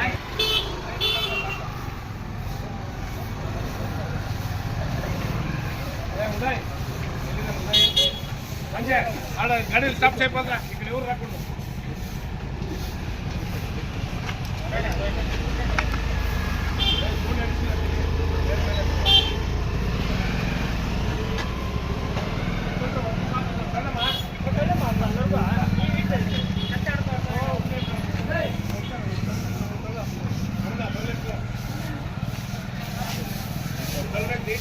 ಆಯ್ತು ಗಾಡಿ stop safe ಅಲ್ಲ ಈ ಕಡೆ ಇವ್ರು ಹಾಕೊಂಡು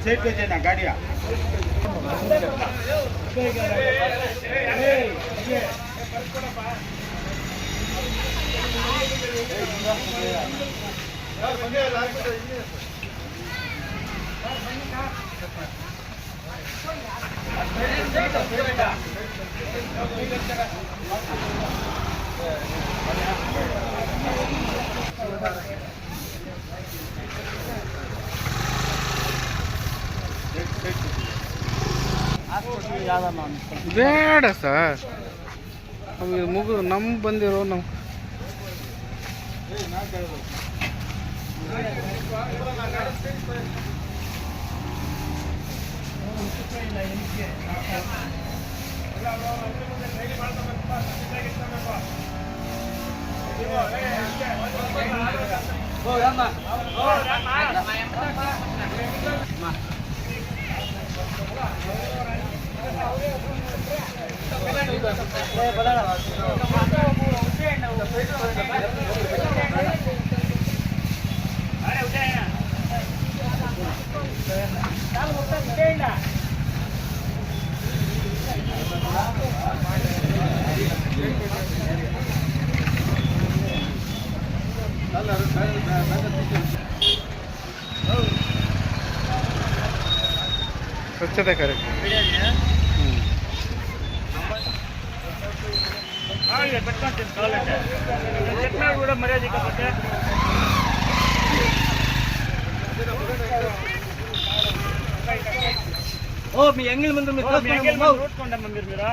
சேர்த்து வச்சேண்ணா காடியா Thank you. ಬೇಡ ಸರ್. ನಮಗೆ ಮುಗಿದು ನಮ್ಮ ಬಂದಿರೋ ನಾವು ಸ್ವಚ್ಛತೆ ಕಾರ್ಯಕ್ರಮ ಹ್ಮ್. పెట్టుకోండి కావాలంటే చెప్పినా కూడా మర్యాద ఇకపోతే ఓ మీ ఎంగిల్ ముందు మీరు చూసుకోండమ్మా మీరు మీరు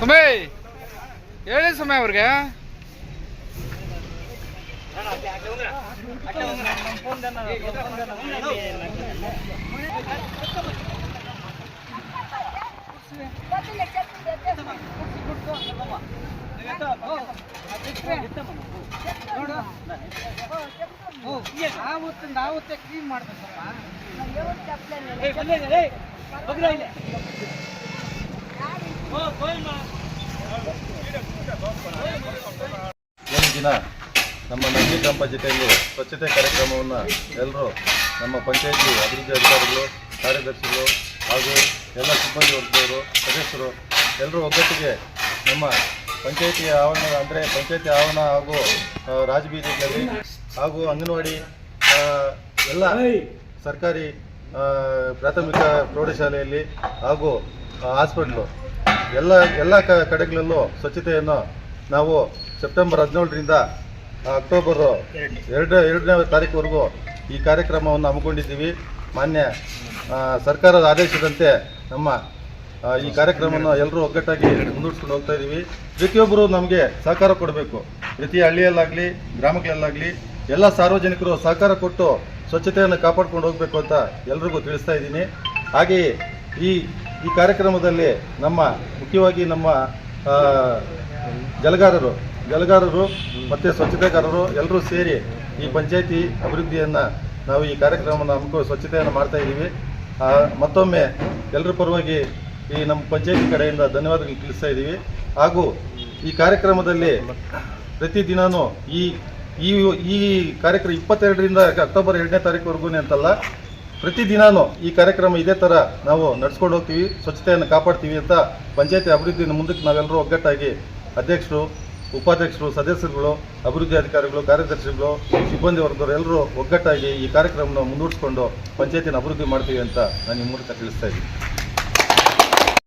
ಸಮಯ ಹೇಳಿ ಸಮಯ ಅವ್ರಿಗೆ ಕ್ಲೀನ್ ಮಾಡ್ಬೇಕಪ್ಪ ದಿನ ನಮ್ಮ ನಂದಿ ಗ್ರಾಮ ಪಂಚಾಯತಿಯಲ್ಲಿ ಸ್ವಚ್ಛತೆ ಕಾರ್ಯಕ್ರಮವನ್ನು ಎಲ್ಲರೂ ನಮ್ಮ ಪಂಚಾಯತಿ ಅಭಿವೃದ್ಧಿ ಅಧಿಕಾರಿಗಳು, ಕಾರ್ಯದರ್ಶಿಗಳು ಹಾಗೂ ಎಲ್ಲ ಸಿಬ್ಬಂದಿ ವರ್ಗದವರು, ಸದಸ್ಯರು, ಎಲ್ಲರೂ ಒಗ್ಗಟ್ಟಿಗೆ ನಮ್ಮ ಪಂಚಾಯತಿ ಆವರಣ ಅಂದರೆ ಪಂಚಾಯತಿ ಆವರಣ ಹಾಗೂ ರಾಜಬೀದಿಗಳಲ್ಲಿ ಹಾಗೂ ಅಂಗನವಾಡಿ ಎಲ್ಲ ಸರ್ಕಾರಿ ಪ್ರಾಥಮಿಕ ಪ್ರೌಢಶಾಲೆಯಲ್ಲಿ ಹಾಗೂ ಹಾಸ್ಪಿಟ್ಲು. ಎಲ್ಲ ಎಲ್ಲ ಕಡೆಗಳಲ್ಲೂ ಸ್ವಚ್ಛತೆಯನ್ನು ನಾವು ಸೆಪ್ಟೆಂಬರ್ ಹದಿನೇಳರಿಂದ ಅಕ್ಟೋಬರ್ ಎರಡು ಎರಡನೇ ತಾರೀಕುವರೆಗೂ ಈ ಕಾರ್ಯಕ್ರಮವನ್ನು ಹಮ್ಮಿಕೊಂಡಿದ್ದೀವಿ. ಮಾನ್ಯ ಸರ್ಕಾರದ ಆದೇಶದಂತೆ ನಮ್ಮ ಈ ಕಾರ್ಯಕ್ರಮವನ್ನು ಎಲ್ಲರೂ ಒಗ್ಗಟ್ಟಾಗಿ ಮುಂದೂಡಿಸ್ಕೊಂಡು ಹೋಗ್ತಾ ಇದ್ದೀವಿ. ಪ್ರತಿಯೊಬ್ಬರು ನಮಗೆ ಸಹಕಾರ ಕೊಡಬೇಕು. ಪ್ರತಿ ಹಳ್ಳಿಯಲ್ಲಾಗಲಿ, ಗ್ರಾಮಗಳಲ್ಲಾಗಲಿ ಎಲ್ಲ ಸಾರ್ವಜನಿಕರು ಸಹಕಾರ ಕೊಟ್ಟು ಸ್ವಚ್ಛತೆಯನ್ನು ಕಾಪಾಡ್ಕೊಂಡು ಹೋಗಬೇಕು ಅಂತ ಎಲ್ರಿಗೂ ತಿಳಿಸ್ತಾ ಇದ್ದೀನಿ. ಹಾಗೆಯೇ ಈ ಈ ಕಾರ್ಯಕ್ರಮದಲ್ಲಿ ನಮ್ಮ, ಮುಖ್ಯವಾಗಿ ನಮ್ಮ ಜಲಗಾರರು ಜಲಗಾರರು ಮತ್ತು ಸ್ವಚ್ಛತೆಗಾರರು ಎಲ್ಲರೂ ಸೇರಿ ಈ ಪಂಚಾಯಿತಿ ಅಭಿವೃದ್ಧಿಯನ್ನು ನಾವು ಈ ಕಾರ್ಯಕ್ರಮವನ್ನು ಹಮ್ಮಿಕೊ ಸ್ವಚ್ಛತೆಯನ್ನು ಮಾಡ್ತಾ ಇದ್ದೀವಿ ಮತ್ತೊಮ್ಮೆ ಎಲ್ಲರ ಪರವಾಗಿ ಈ ನಮ್ಮ ಪಂಚಾಯಿತಿ ಕಡೆಯಿಂದ ಧನ್ಯವಾದಗಳು ತಿಳಿಸ್ತಾ ಇದ್ದೀವಿ ಹಾಗೂ ಈ ಕಾರ್ಯಕ್ರಮದಲ್ಲಿ ಪ್ರತಿದಿನವೂ ಈ ಈ ಈ ಕಾರ್ಯಕ್ರಮ ಇಪ್ಪತ್ತೆರಡರಿಂದ ಅಕ್ಟೋಬರ್ ಎರಡನೇ ತಾರೀಕುವರೆಗೂ ಅಂತಲ್ಲ ಪ್ರತಿದಿನಾನು ಈ ಕಾರ್ಯಕ್ರಮ ಇದೇ ಥರ ನಾವು ನಡ್ಸ್ಕೊಂಡು ಹೋಗ್ತೀವಿ, ಸ್ವಚ್ಛತೆಯನ್ನು ಕಾಪಾಡ್ತೀವಿ ಅಂತ ಪಂಚಾಯತಿ ಅಭಿವೃದ್ಧಿನ ಮುಂದಕ್ಕೆ ನಾವೆಲ್ಲರೂ ಒಗ್ಗಟ್ಟಾಗಿ ಅಧ್ಯಕ್ಷರು, ಉಪಾಧ್ಯಕ್ಷರು, ಸದಸ್ಯರುಗಳು, ಅಭಿವೃದ್ಧಿ ಅಧಿಕಾರಿಗಳು, ಕಾರ್ಯದರ್ಶಿಗಳು, ಸಿಬ್ಬಂದಿ ವರ್ಗದವರು ಎಲ್ಲರೂ ಒಗ್ಗಟ್ಟಾಗಿ ಈ ಕಾರ್ಯಕ್ರಮನ ಮುಂದೂಡಿಸ್ಕೊಂಡು ಪಂಚಾಯತಿನ ಅಭಿವೃದ್ಧಿ ಮಾಡ್ತೀವಿ ಅಂತ ನಾನು ಈ ಮೂಲಕ ತಿಳಿಸ್ತಾ ಇದ್ದೀನಿ.